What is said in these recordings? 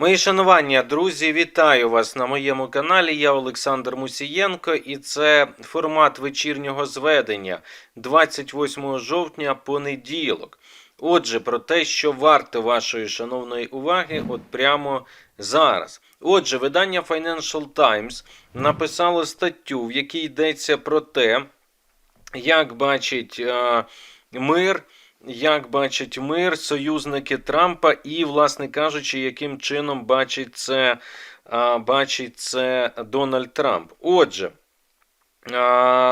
Мої шанування, друзі, вітаю вас на моєму каналі. Я Олександр Мусієнко, і це формат вечірнього зведення 28 жовтня, понеділок. Отже, про те, що варте вашої шановної уваги, от прямо зараз. Отже, видання Financial Times написало статтю, в якій йдеться про те, як бачить е, мир, як бачить мир союзники Трампа, і, власне кажучи, яким чином бачить це, бачить це Дональд Трамп. Отже,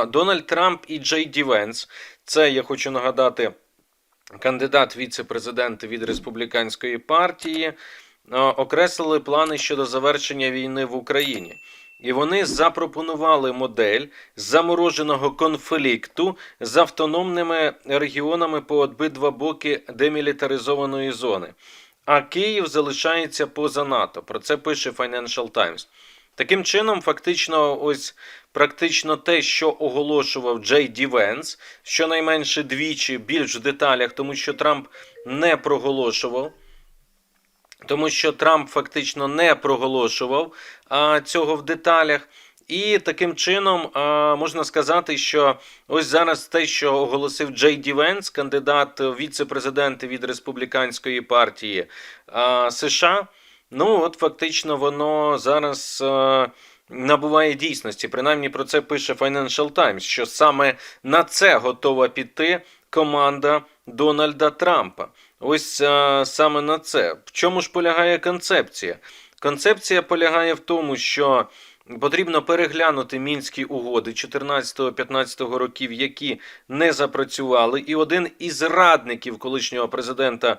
Дональд Трамп і Джей Ді Венс, це я хочу нагадати. Кандидат віце-президента від республіканської партії окреслили плани щодо завершення війни в Україні. І вони запропонували модель замороженого конфлікту з автономними регіонами по обидва боки демілітаризованої зони. А Київ залишається поза НАТО. Про це пише Financial Times. Таким чином, фактично, ось практично те, що оголошував Джей Ді Венс, щонайменше двічі, більш в деталях, тому що Трамп не проголошував. Тому що Трамп фактично не проголошував а, цього в деталях. І таким чином можна сказати, що ось зараз те, що оголосив Джей Ді Венс, кандидат віце-президенти від республіканської партії США, ну от фактично воно зараз набуває дійсності. Принаймні про це пише Financial Times, що саме на це готова піти команда Дональда Трампа. Ось а, саме на це. В чому ж полягає концепція? Концепція полягає в тому, що потрібно переглянути мінські угоди 14-15 років, які не запрацювали. І один із радників колишнього президента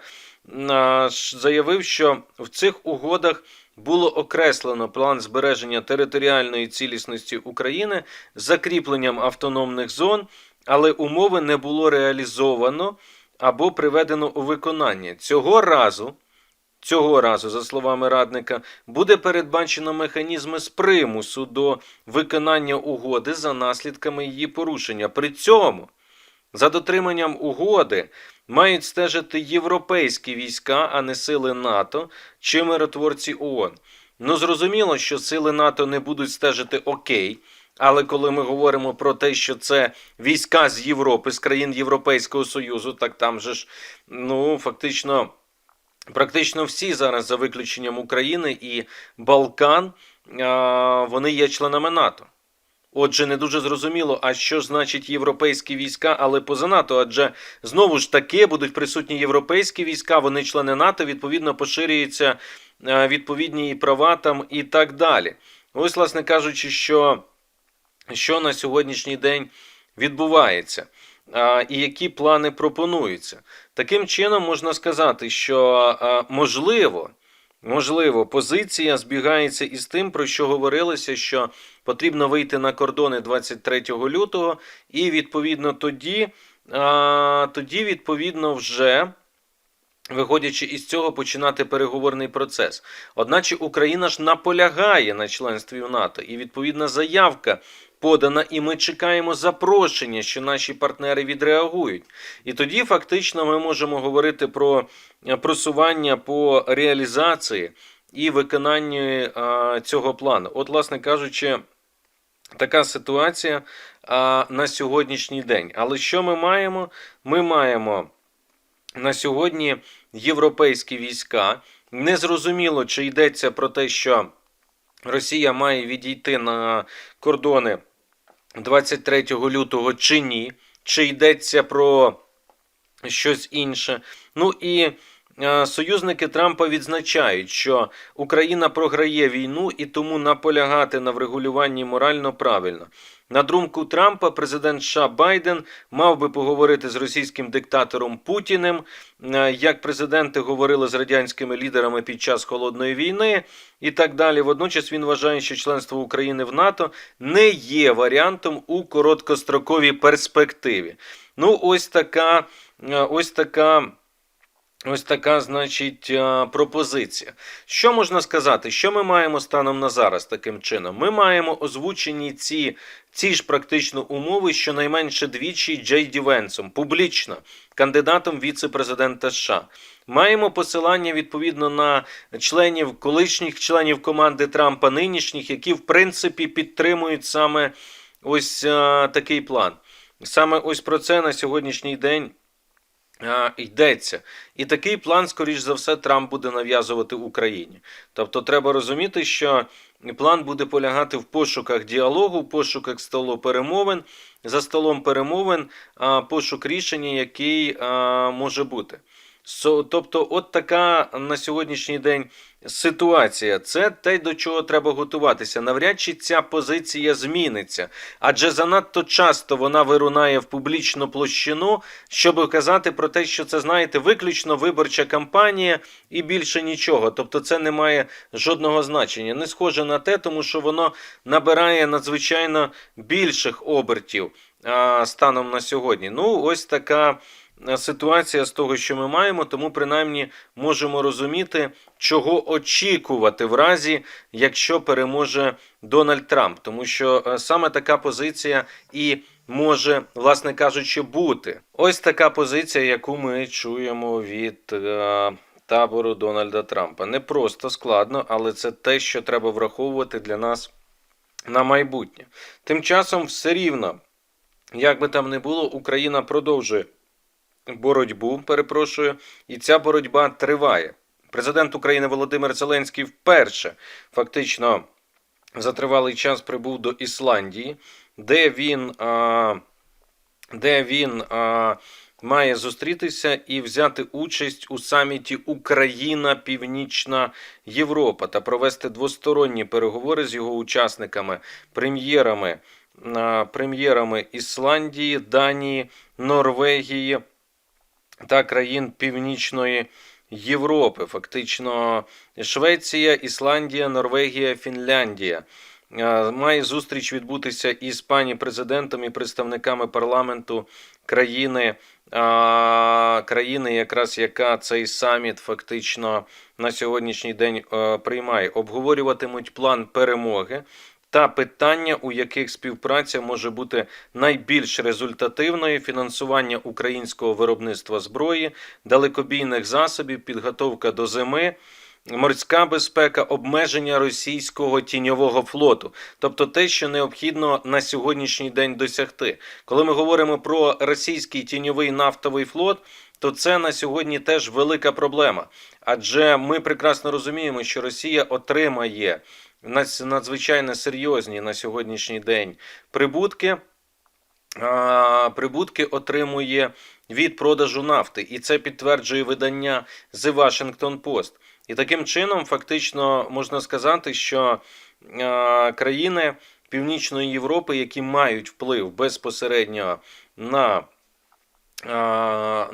а, заявив, що в цих угодах було окреслено план збереження територіальної цілісності України закріпленням автономних зон, але умови не було реалізовано або приведено у виконання. Цього разу, цього разу, за словами радника, буде передбачено механізми з примусу до виконання угоди за наслідками її порушення. При цьому, за дотриманням угоди, мають стежити європейські війська, а не сили НАТО чи миротворці ООН. Ну, зрозуміло, що сили НАТО не будуть стежити окей. Але коли ми говоримо про те, що це війська з Європи, з країн Європейського Союзу, так там же ж ну фактично практично всі зараз, за виключенням України і Балкан, вони є членами НАТО. Отже, не дуже зрозуміло, а що значить європейські війська, але поза НАТО, адже знову ж таки будуть присутні європейські війська, вони члени НАТО, відповідно поширюються відповідні права там і так далі. Ось, власне кажучи, що що на сьогоднішній день відбувається, і які плани пропонуються. Таким чином можна сказати, що можливо. Можливо, позиція збігається із тим, про що говорилося, що потрібно вийти на кордони 23 лютого, і відповідно тоді, тоді відповідно вже. Виходячи із цього, починати переговорний процес. Одначе Україна ж наполягає на членстві в НАТО, і відповідна заявка подана, і ми чекаємо запрошення, що наші партнери відреагують. І тоді фактично ми можемо говорити про е, просування по реалізації і виконанню цього плану. От, власне кажучи, така ситуація на сьогоднішній день. Але що ми маємо? Ми маємо на сьогодні європейські війська. Незрозуміло, чи йдеться про те, що Росія має відійти на кордони 23 лютого чи ні, чи йдеться про щось інше. Ну і союзники Трампа відзначають, що Україна програє війну і тому наполягати на врегулюванні морально правильно. На думку Трампа, президент США Байден мав би поговорити з російським диктатором Путіним, е, як президенти говорили з радянськими лідерами під час холодної війни, і так далі. Водночас він вважає, що членство України в НАТО не є варіантом у короткостроковій перспективі. Ну, ось така, е, ось така. Ось така, значить, пропозиція. Що можна сказати? Що ми маємо станом на зараз таким чином? Ми маємо озвучені ці, ці ж практично умови, щонайменше двічі Джей Ді Венсом, публічно, кандидатом віце-президента США. Маємо посилання відповідно на членів колишніх членів команди Трампа, нинішніх, які в принципі підтримують саме ось а, такий план. Саме ось про це на сьогоднішній день йдеться. І такий план, скоріш за все, Трамп буде нав'язувати Україні. Тобто, треба розуміти, що план буде полягати в пошуках діалогу, пошуках столу перемовин, за столом перемовин, пошук рішення, який може бути. Тобто, от така на сьогоднішній день ситуація. Це те, до чого треба готуватися. Навряд чи ця позиція зміниться, адже занадто часто вона вирунає в публічну площину, щоб казати про те, що це, знаєте, виключно виборча кампанія і більше нічого. Тобто, це не має жодного значення. Не схоже на те, тому що воно набирає надзвичайно більших обертів а, станом на сьогодні. Ну, ось така ситуація з того, що ми маємо, тому принаймні можемо розуміти, чого очікувати в разі, якщо переможе Дональд Трамп, тому що е, саме така позиція і може, власне кажучи, бути. Ось така позиція, яку ми чуємо від. е, Табору Дональда Трампа не просто складно, але це те, що треба враховувати для нас на майбутнє. Тим часом все рівно, як би там не було, Україна продовжує боротьбу, перепрошую, і ця боротьба триває. Президент України Володимир Зеленський вперше фактично за тривалий час прибув до Ісландії, де він, а, де він а, має зустрітися і взяти участь у саміті Україна Північна Європа та провести двосторонні переговори з його учасниками, прем'єрами, прем'єрами Ісландії, Данії, Норвегії та країн Північної Європи. Фактично Швеція, Ісландія, Норвегія, Фінляндія. Е, Має зустріч відбутися із пані президентом і представниками парламенту країни, країни, якраз яка цей саміт фактично на сьогоднішній день е, приймає. Обговорюватимуть план перемоги та питання, у яких співпраця може бути найбільш результативною: фінансування українського виробництва зброї, далекобійних засобів, підготовка до зими. Морська безпека, обмеження російського тіньового флоту, тобто те, що необхідно на сьогоднішній день досягти. Коли ми говоримо про російський тіньовий нафтовий флот, то це на сьогодні теж велика проблема. Адже ми прекрасно розуміємо, що Росія отримає надзвичайно серйозні на сьогоднішній день прибутки. Прибутки отримує від продажу нафти, і це підтверджує видання The Washington Post. І таким чином, фактично, можна сказати, що країни Північної Європи, які мають вплив безпосередньо на,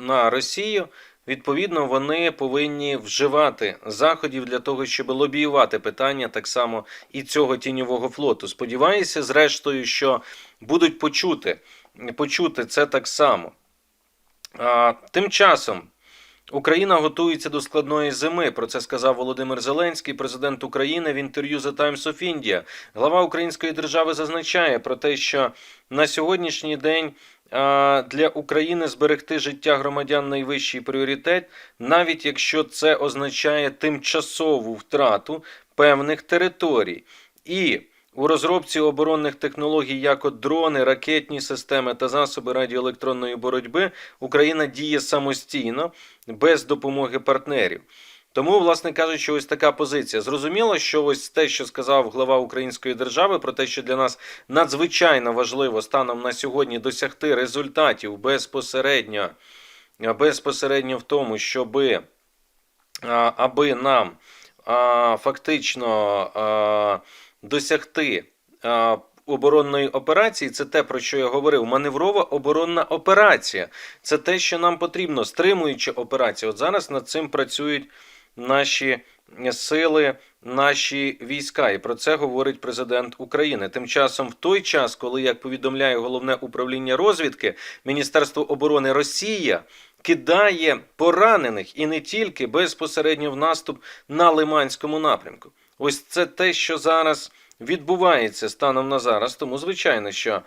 на Росію, відповідно, вони повинні вживати заходів для того, щоб лобіювати питання так само і цього тіньового флоту. Сподіваюся, зрештою, що будуть почути, почути це так само. А, Тим часом Україна готується до складної зими. Про це сказав Володимир Зеленський, президент України в інтерв'ю The Times of India. Глава української держави зазначає про те, що на сьогоднішній день для України зберегти життя громадян найвищий пріоритет, навіть якщо це означає тимчасову втрату певних територій. І у розробці оборонних технологій, як от дрони, ракетні системи та засоби радіоелектронної боротьби, Україна діє самостійно, без допомоги партнерів. Тому, власне кажучи, ось така позиція. Зрозуміло, що ось те, що сказав глава Української держави, про те, що для нас надзвичайно важливо станом на сьогодні досягти результатів безпосередньо, безпосередньо в тому, щоби аби нам фактично досягти оборонної операції, це те, про що я говорив. Маневрова оборонна операція. Це те, що нам потрібно, стримуюча операція. От зараз над цим працюють наші сили, наші війська, і про це говорить президент України. Тим часом, в той час, коли як повідомляє головне управління розвідки Міністерство оборони Росія. кидає поранених і не тільки безпосередньо в наступ на Лиманському напрямку. Ось це те, що зараз відбувається станом на зараз. Тому, звичайно, що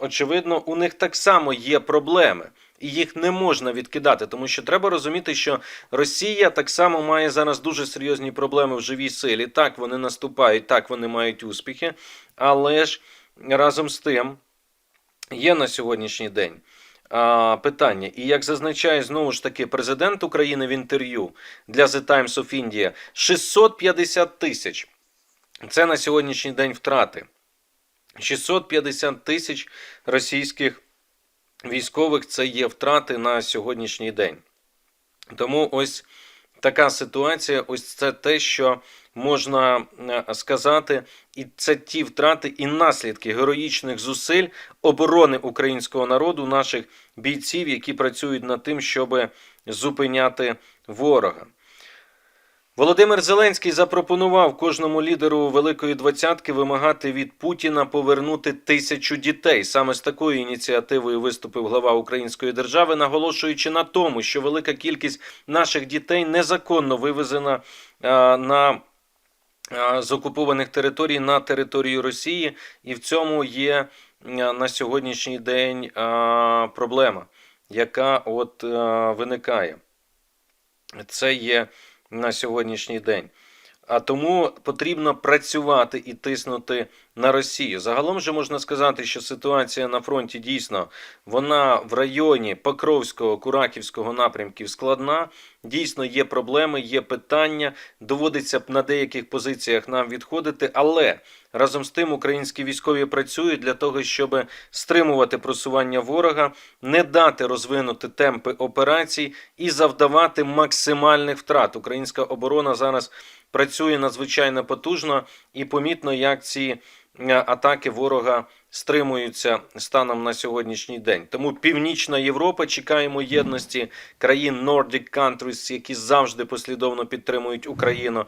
очевидно, у них так само є проблеми. І їх не можна відкидати, тому що треба розуміти, що Росія так само має зараз дуже серйозні проблеми в живій силі. Так, вони наступають, так вони мають успіхи, але ж разом з тим є на сьогоднішній день а, питання. І як зазначає знову ж таки президент України в інтерв'ю для The Times of India, 650 тисяч. Це на сьогоднішній день втрати. 650 тисяч російських військових це є втрати на сьогоднішній день. Тому ось така ситуація, ось це те, що можна е, сказати, і це ті втрати і наслідки героїчних зусиль оборони українського народу, наших бійців, які працюють над тим, щоб зупиняти ворога. Володимир Зеленський запропонував кожному лідеру Великої двадцятки вимагати від Путіна повернути тисячу дітей. Саме з такою ініціативою виступив глава Української держави, наголошуючи на тому, що велика кількість наших дітей незаконно вивезена а, на а, з окупованих територій на територію Росії, і в цьому є а, на сьогоднішній день проблема, яка от виникає. Це є на сьогоднішній день. А тому потрібно працювати і тиснути на Росію. Загалом же можна сказати, що ситуація на фронті дійсно вона в районі Покровського, Кураківського напрямків складна. Дійсно є проблеми, є питання. Доводиться б на деяких позиціях нам відходити, але разом з тим українські військові працюють для того, щоб стримувати просування ворога, не дати розвинути темпи операцій і завдавати максимальних втрат. Українська оборона зараз працює надзвичайно потужно і помітно, як ці е, атаки ворога стримуються станом на сьогоднішній день. Тому Північна Європа чекаємо єдності країн Nordic Countries, які завжди послідовно підтримують Україну.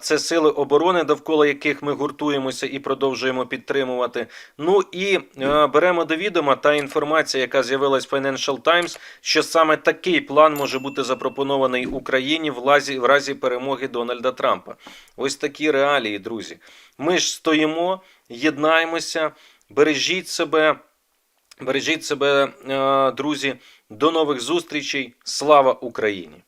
Це сили оборони, довкола яких ми гуртуємося і продовжуємо підтримувати. Ну і е, беремо до відома та інформація, яка з'явилась в Financial Times, що саме такий план може бути запропонований Україні в разі, в разі перемоги Дональда Трампа. Ось такі реалії, друзі. Ми ж стоїмо, єднаємося, бережіть себе. Бережіть себе, е, друзі. До нових зустрічей. Слава Україні!